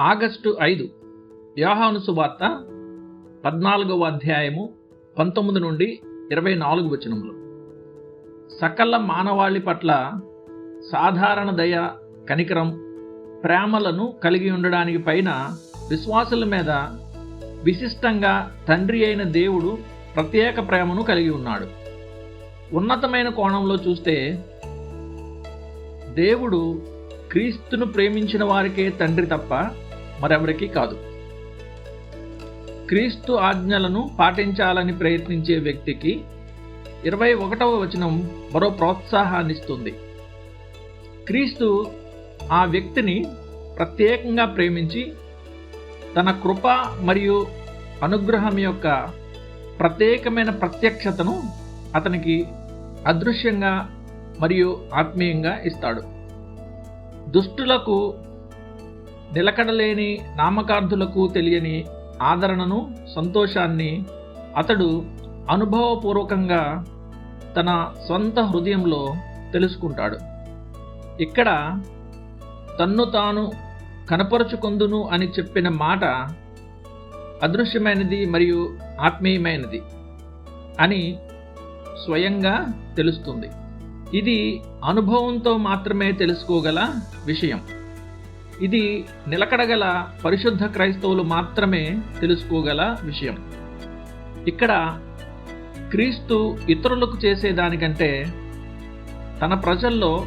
August ఐదు యోహాను సువార్త పద్నాలుగవ అధ్యాయము పంతొమ్మిది నుండి ఇరవై నాలుగు వచనములు. సకల మానవాళి పట్ల సాధారణ దయ కనికరం ప్రేమలను కలిగి ఉండడానికి పైన విశ్వాసుల మీద విశిష్టంగా తండ్రి అయిన దేవుడు ప్రత్యేక ప్రేమను కలిగి ఉన్నాడు. ఉన్నతమైన కోణంలో చూస్తే దేవుడు క్రీస్తును ప్రేమించిన వారికే తండ్రి తప్ప మరెవరికీ కాదు. క్రీస్తు ఆజ్ఞలను పాటించాలని ప్రయత్నించే వ్యక్తికి ఇరవై ఒకటవ వచనం మరో ప్రోత్సాహాన్నిస్తుంది. క్రీస్తు ఆ వ్యక్తిని ప్రత్యేకంగా ప్రేమించి తన కృప మరియు అనుగ్రహం యొక్క ప్రత్యేకమైన ప్రత్యక్షతను అతనికి అదృశ్యంగా మరియు ఆత్మీయంగా ఇస్తాడు. దుష్టులకు నిలకడలేని నామకార్థులకు తెలియని ఆదరణను సంతోషాన్ని అతడు అనుభవపూర్వకంగా తన సొంత హృదయంలో తెలుసుకుంటాడు. ఇక్కడ తన్ను తాను కనపరుచుకొందును అని చెప్పిన మాట అదృశ్యమైనది మరియు ఆత్మీయమైనది అని స్వయంగా తెలుస్తుంది. ఇది అనుభవంతో మాత్రమే తెలుసుకోగల విషయం. ఇది నిలకడగల పరిశుద్ధ క్రైస్తవులు మాత్రమే తెలుసుకోగల విషయం. ఇక్కడ క్రీస్తు ఇతరులకు చేసేదానికంటే తన ప్రజల్లో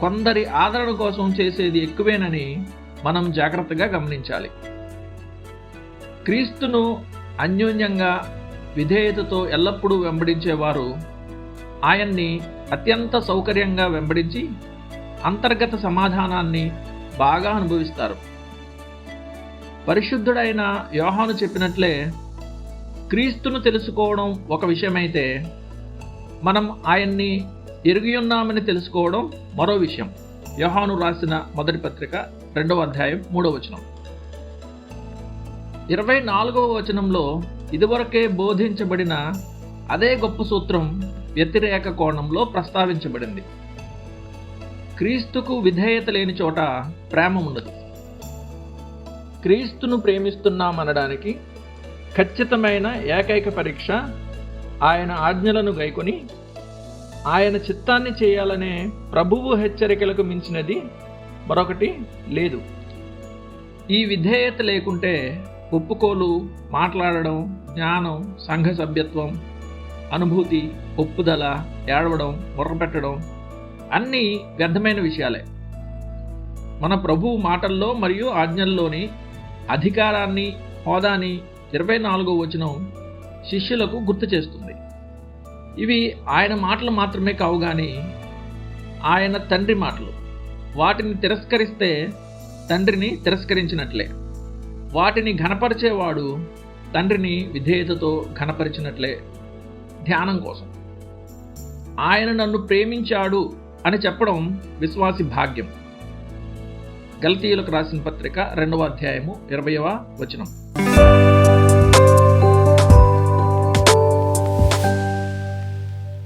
కొందరి ఆదరణ కోసం చేసేది ఎక్కువేనని మనం జాగ్రత్తగా గమనించాలి. క్రీస్తును అన్యోన్యంగా విధేయతతో ఎల్లప్పుడూ వెంబడించేవారు ఆయన్ని అత్యంత సౌకర్యంగా వెంబడించి అంతర్గత సమాధానాన్ని బాగా అనుభవిస్తారు. పరిశుద్ధుడైన యోహాను చెప్పినట్లే క్రీస్తును తెలుసుకోవడం ఒక విషయమైతే మనం ఆయన్ని ఎరిగి ఉన్నామని తెలుసుకోవడం మరో విషయం. యోహాను రాసిన మొదటి పత్రిక రెండవ అధ్యాయం మూడవ వచనం. ఇరవై నాలుగవ వచనంలో ఇదివరకే బోధించబడిన అదే గొప్ప సూత్రం వ్యతిరేక కోణంలో ప్రస్తావించబడింది. క్రీస్తుకు విధేయత లేని చోట ప్రేమ ఉండదు. క్రీస్తును ప్రేమిస్తున్నామనడానికి ఖచ్చితమైన ఏకైక పరీక్ష ఆయన ఆజ్ఞలను గైకొని ఆయన చిత్తాన్ని చేయాలనే ప్రభువు హెచ్చరికలకు మించినది మరొకటి లేదు. ఈ విధేయత లేకుంటే ఒప్పుకోలు మాట్లాడడం జ్ఞానం సంఘ సభ్యత్వం అనుభూతి ఒప్పుదల ఏడవడం మొర్రపెట్టడం అన్నీ వ్యర్థమైన విషయాలే. మన ప్రభు మాటల్లో మరియు ఆజ్ఞల్లోని అధికారాన్ని హోదాని ఇరవై నాలుగో వచనం శిష్యులకు గుర్తు చేస్తుంది. ఇవి ఆయన మాటలు మాత్రమే కావు కానీ ఆయన తండ్రి మాటలు. వాటిని తిరస్కరిస్తే తండ్రిని తిరస్కరించినట్లే. వాటిని ఘనపరిచేవాడు తండ్రిని విధేయతతో ఘనపరిచినట్లే ధ్యానం కోసం. ఆయన నన్ను ప్రేమించాడు అని చెప్పడం విశ్వాసి భాగ్యం. గల్తీయులకు రాసిన పత్రిక రెండవ అధ్యాయము ఇరవయవ వచనం.